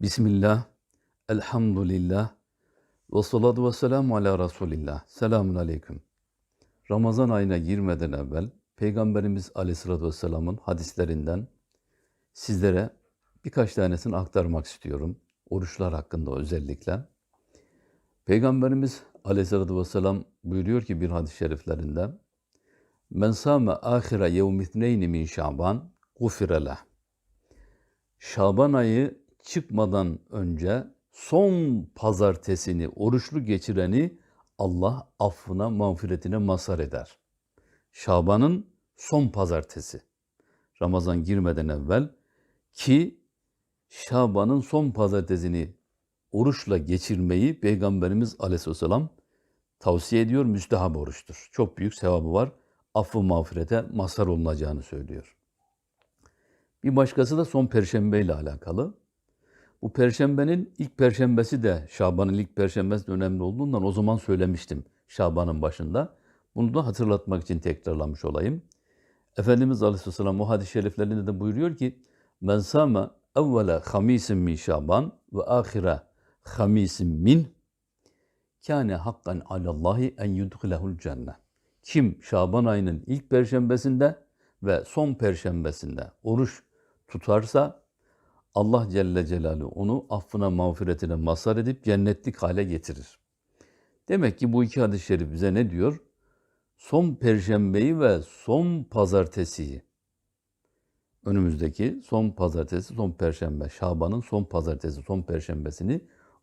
Bismillah, elhamdülillah, ve salatu ve selamu ala Resulillah. Selamun aleyküm. Ramazan ayına girmeden evvel Peygamberimiz aleyhissalatü vesselamın hadislerinden sizlere birkaç tanesini aktarmak istiyorum. Oruçlar hakkında özellikle. Peygamberimiz aleyhissalatü vesselam buyuruyor ki bir hadis-i şeriflerinde Men sâme âhire yevmitneyni min şaban gufire leh. Şaban ayı çıkmadan önce son pazartesini oruçlu geçireni Allah affına, mağfiretine mazhar eder. Şaban'ın son pazartesi. Ramazan girmeden evvel ki Şaban'ın son pazartesini oruçla geçirmeyi Peygamberimiz Aleyhisselam tavsiye ediyor. Müstehab oruçtur. Çok büyük sevabı var. Affı mağfirete mazhar olunacağını söylüyor. Bir başkası da son perşembe ile alakalı. Bu perşembenin ilk perşembesi de Şaban'ın ilk perşembesi de önemli olduğundan o zaman söylemiştim Şaban'ın başında. Bunu da hatırlatmak için tekrarlamış olayım. Efendimiz Aleyhisselam o hadis-i şeriflerinde de buyuruyor ki Men sâme evvele hamisin min Şaban ve ahire hamisin min kâne hakkan alallahi en yudhilehul cennet. Kim Şaban ayının ilk perşembesinde ve son perşembesinde oruç tutarsa Allah Celle Celaluhu onu affına mağfiretine mazhar edip cennetlik hale getirir. Demek ki bu iki hadis-i şerif bize ne diyor? Son perşembeyi ve son pazartesiyi önümüzdeki son pazartesi, son perşembe, Şaban'ın son pazartesi, son perşembesini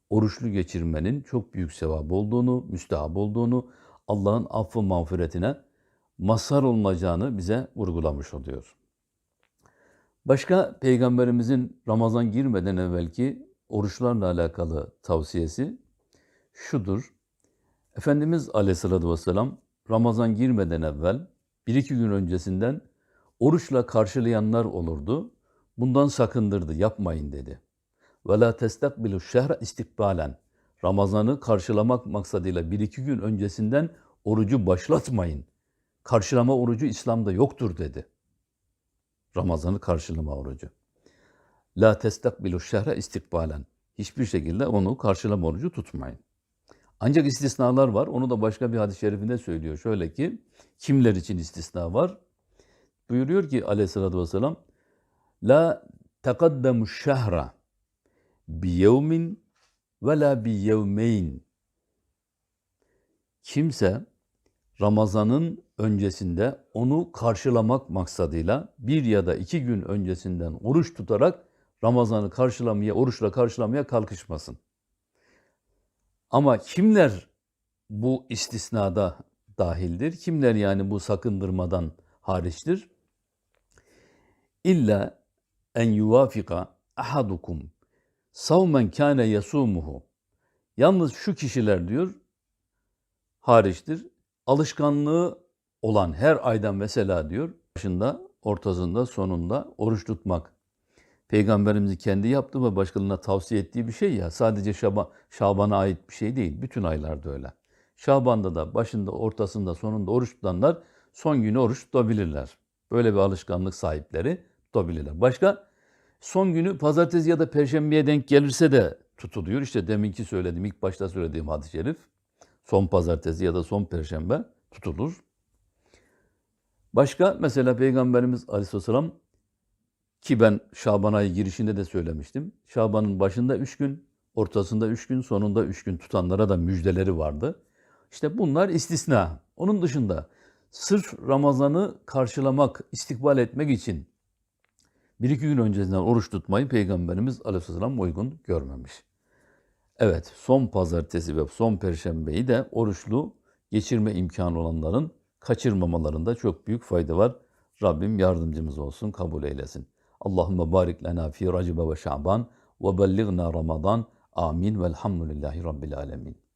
oruçlu geçirmenin çok büyük sevap olduğunu, müstehap olduğunu, Allah'ın affı mağfiretine mazhar olunacağını bize vurgulamış oluyor. Başka peygamberimizin Ramazan girmeden evvelki oruçlarla alakalı tavsiyesi şudur. Efendimiz Aleyhisselatü Vesselam Ramazan girmeden evvel bir iki gün öncesinden oruçla karşılayanlar olurdu. Bundan sakındırdı, yapmayın dedi. Ve la testakbilu şehre istikbalen. Ramazan'ı karşılamak maksadıyla bir iki gün öncesinden orucu başlatmayın. Karşılama orucu İslam'da yoktur dedi. Ramazan'ı karşılama orucu. La testakbilu şehre istikbalen. Hiçbir şekilde onu karşılama orucu tutmayın. Ancak istisnalar var. Onu da başka bir hadis-i şerifinde söylüyor. Şöyle ki, kimler için istisna var? Buyuruyor ki aleyhissalatü vesselam, La tekaddemu şehra bi yevmin ve la bi yevmeyn. Kimse Ramazan'ın öncesinde onu karşılamak maksadıyla bir ya da iki gün öncesinden oruç tutarak Ramazan'ı karşılamaya, oruçla karşılamaya kalkışmasın. Ama kimler bu istisnada dahildir? Kimler yani bu sakındırmadan hariçtir? İlla en yuvafika ahadukum savmen kâne yasumuhu. Yalnız şu kişiler diyor hariçtir. Alışkanlığı olan her aydan mesela diyor başında, ortasında, sonunda oruç tutmak. Peygamberimizin kendi yaptığı ve başkalarına tavsiye ettiği bir şey ya. Sadece Şaban, Şaban'a ait bir şey değil. Bütün aylarda öyle. Şaban'da da başında, ortasında, sonunda oruç tutanlar son günü oruç tutabilirler. Böyle bir alışkanlık sahipleri tutabilirler. Başka son günü pazartesi ya da perşembeye denk gelirse de tutuluyor. İşte deminki söylediğim, ilk başta söylediğim hadis-i şerif. Son pazartesi ya da son perşembe tutulur. Başka mesela Peygamberimiz Aleyhisselam ki ben Şaban ayı girişinde de söylemiştim. Şaban'ın başında üç gün, ortasında üç gün, sonunda üç gün tutanlara da müjdeleri vardı. İşte bunlar istisna. Onun dışında sırf Ramazan'ı karşılamak, istikbal etmek için bir iki gün öncesinden oruç tutmayı Peygamberimiz Aleyhisselam uygun görmemiş. Evet, son pazartesi ve son perşembeyi de oruçlu geçirme imkanı olanların kaçırmamalarında çok büyük fayda var. Rabbim yardımcımız olsun, kabul eylesin. Allahümme barik lena fi Recibe ve Şaban ve belligna Ramazan. Amin velhamdülillahi Rabbil alemin.